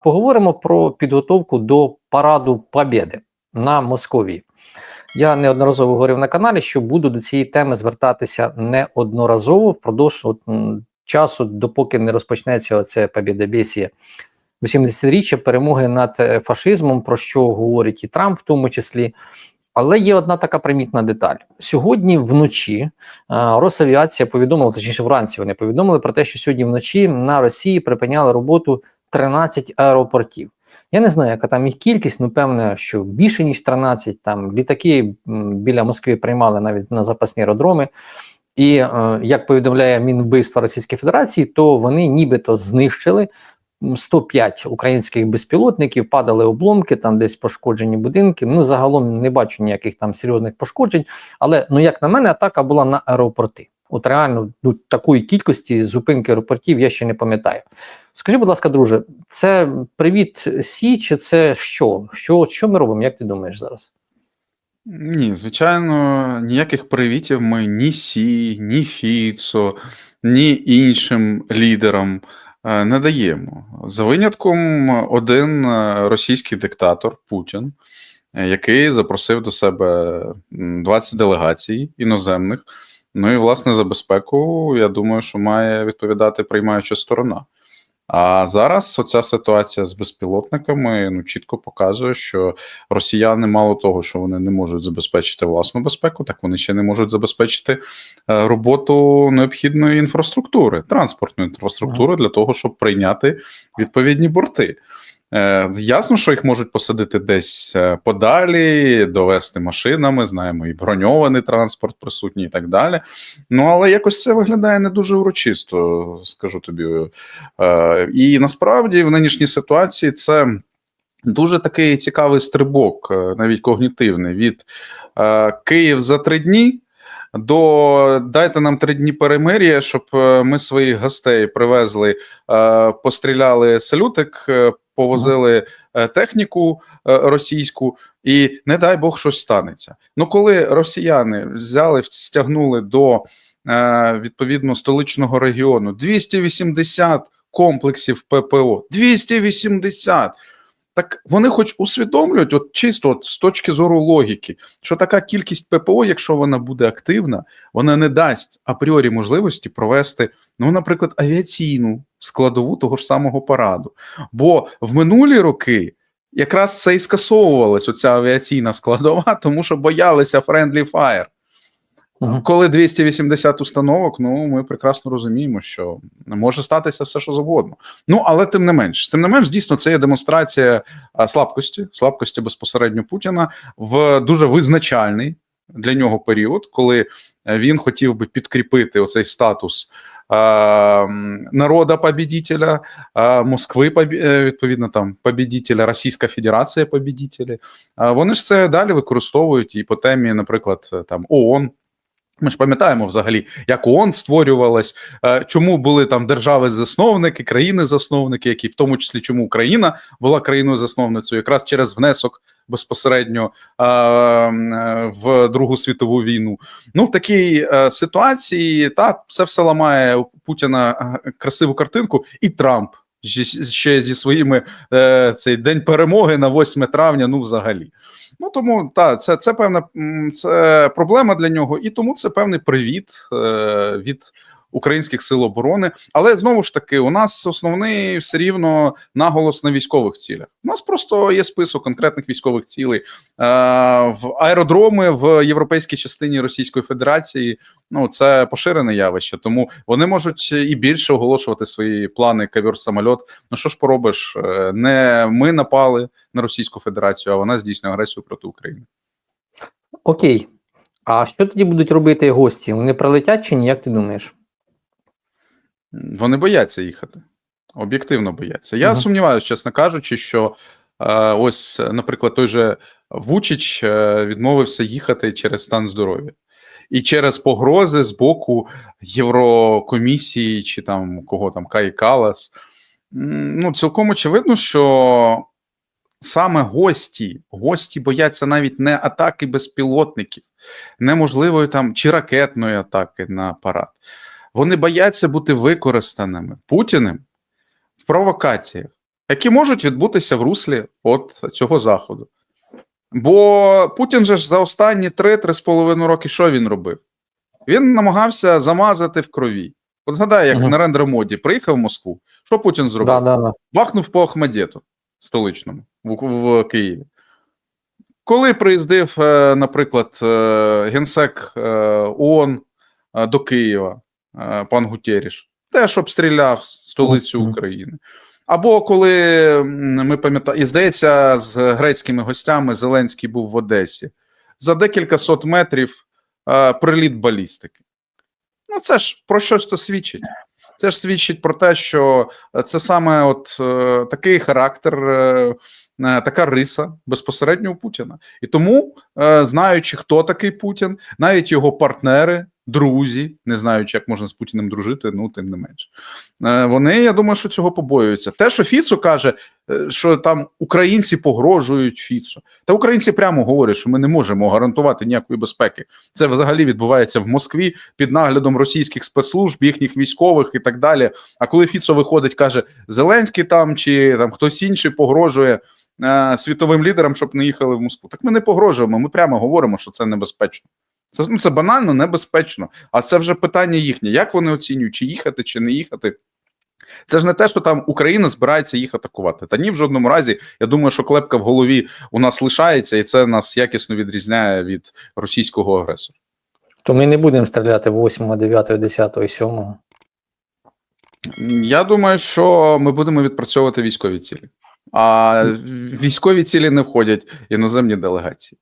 Поговоримо про підготовку до параду Побєди на Московії. Я неодноразово говорив на каналі, що буду до цієї теми звертатися неодноразово впродовж от, часу, допоки не розпочнеться оце Побєдобєсія 80-річчя перемоги над е, фашизмом, про що говорить і Трамп, в тому числі. Але є одна така примітна деталь. Сьогодні вночі а, Росавіація повідомила, точніше вранці вони повідомили про те, що сьогодні вночі на Росії припиняли роботу 13 аеропортів. Я не знаю, яка там їх кількість, ну певне, що більше ніж 13. Там літаки біля Москви приймали навіть на запасні аеродроми. І е, як повідомляє Мінвбивства Російської Федерації, то вони нібито знищили м, 105 українських безпілотників, падали обломки, там десь пошкоджені будинки. Ну загалом не бачу ніяких там серйозних пошкоджень. Але ну як на мене, атака була на аеропорти. От реально ну, такої кількості зупинки аеропортів я ще не пам'ятаю. Скажи, будь ласка, друже, це привіт Сі, чи це що? Що, що ми робимо? Як ти думаєш зараз? Ні, звичайно, ніяких привітів ми ні Сі, ні Фіцо, ні іншим лідерам е, не даємо. За винятком один е, російський диктатор Путін, е, який запросив до себе м, 20 делегацій іноземних. Ну і власне за безпеку, я думаю, що має відповідати приймаюча сторона. А зараз оця ситуація з безпілотниками ну чітко показує, що росіяни мало того, що вони не можуть забезпечити власну безпеку, так вони ще не можуть забезпечити е, роботу необхідної інфраструктури, транспортної інфраструктури для того, щоб прийняти відповідні борти. Е, Ясно, що їх можуть посадити десь е, подалі, довести машинами, знаємо, і броньований транспорт присутній, і так далі. Ну але якось це виглядає не дуже урочисто, скажу тобі. Е, І насправді в нинішній ситуації це дуже такий цікавий стрибок, навіть когнітивний, від Київ за три дні. До дайте нам три дні перемир'я, щоб е, ми своїх гостей привезли, е, постріляли салютик, е, повозили техніку російську, і не дай Бог щось станеться. Ну, коли росіяни взяли, стягнули до відповідно столичного регіону 280 комплексів ППО, 280! Так вони хоч усвідомлюють, от чисто от з точки зору логіки, що така кількість ППО, якщо вона буде активна, вона не дасть апріорі можливості провести, ну, наприклад, авіаційну складову того ж самого параду. Бо в минулі роки якраз це і скасовувалась оця авіаційна складова, тому що боялися friendly fire. Мгм. Коли 280 установок, ну ми прекрасно розуміємо, що може статися все, що завгодно. Ну але тим не менш, тим не менш, дійсно, це є демонстрація слабкості, слабкості безпосередньо Путіна в дуже визначальний для нього період, коли він хотів би підкріпити оцей статус. Народа победителя, Москви, е, відповідно там победителя, Російська Федерація победителі. Е, Вони ж це далі використовують і по темі, наприклад, там ООН. Ми ж пам'ятаємо взагалі, як ООН створювалась, е, чому були там держави-засновники, країни-засновники, які в тому числі чому Україна була країною-засновницею, якраз через внесок безпосередньо е, е, в Другу світову війну. Ну в такій ситуації та це все ламає у Путіна красиву картинку, і Трамп ще- зі своїми е, цей день перемоги на 8 травня. Ну, взагалі. Ну тому та це, це певна це проблема для нього, і тому це певний привіт е, від українських сил оборони. Але знову ж таки, у нас основний все рівно наголос на військових цілях. У нас просто є список конкретних військових цілей е, в аеродроми в європейській частині Російської Федерації. Ну це поширене явище, тому вони можуть і більше оголошувати свої плани кавер самольот. Ну що ж поробиш? Е, Не ми напали на Російську Федерацію, а вона здійснює агресію проти України. Окей. А що тоді будуть робити гості? Вони прилетять чи ні? Як ти думаєш? Вони бояться їхати. Об'єктивно бояться. Я Ага. сумніваюся, чесно кажучи, що е, ось, наприклад, той же Вучич е, відмовився їхати через стан здоров'я. І через погрози з боку Єврокомісії чи там кого там Кай Калас. Ну, цілком очевидно, що саме гості, гості бояться навіть не атаки безпілотників, неможливої там чи ракетної атаки на апарат. Вони бояться бути використаними Путіним в провокаціях. які можуть відбутися в руслі от цього заходу. Бо Путін же ж за останні 3-3,5 роки що він робив? Він намагався замазати в крові. От згадай, як Мгм. на рендер моді приїхав в Москву. Що Путін зробив? Да, да, да. бахнув по Ахмадєту столичному в, в Києві. Коли приїздив, е, наприклад, е, генсек е, ООН до Києва, пан Гутєріш, теж обстріляв столицю України. Або коли ми пам'ятаємо, і здається, з грецькими гостями Зеленський був в Одесі, за декілька сот метрів е, приліт балістики. Ну, це ж про щось то свідчить. Це ж свідчить про те, що це саме от е, такий характер, е, е, така риса безпосередньо у Путіна. І тому, е, знаючи, хто такий Путін, навіть його партнери, друзі, не знаючи, як можна з Путіним дружити, ну тим не менш, е, вони, я думаю, що цього побоюються. Те, що Фіцо каже, е, що там українці погрожують Фіцу, та українці прямо говорять, що ми не можемо гарантувати ніякої безпеки. Це взагалі відбувається в Москві під наглядом російських спецслужб, їхніх військових і так далі. А коли Фіцо виходить, каже Зеленський там чи там хтось інший погрожує е, світовим лідерам, щоб не їхали в Москву. Так ми не погрожуємо. Ми прямо говоримо, що це небезпечно. Це ну це банально небезпечно. А це вже питання їхнє. Як вони оцінюють, чи їхати, чи не їхати? Це ж не те, що там Україна збирається їх атакувати. Та ні, в жодному разі. Я думаю, що клепка в голові у нас лишається, і це нас якісно відрізняє від російського агресора. То ми не будемо стріляти 8, 9, 10, 7. Я думаю, що ми будемо відпрацьовувати військові цілі. А військові цілі не входять іноземні делегації.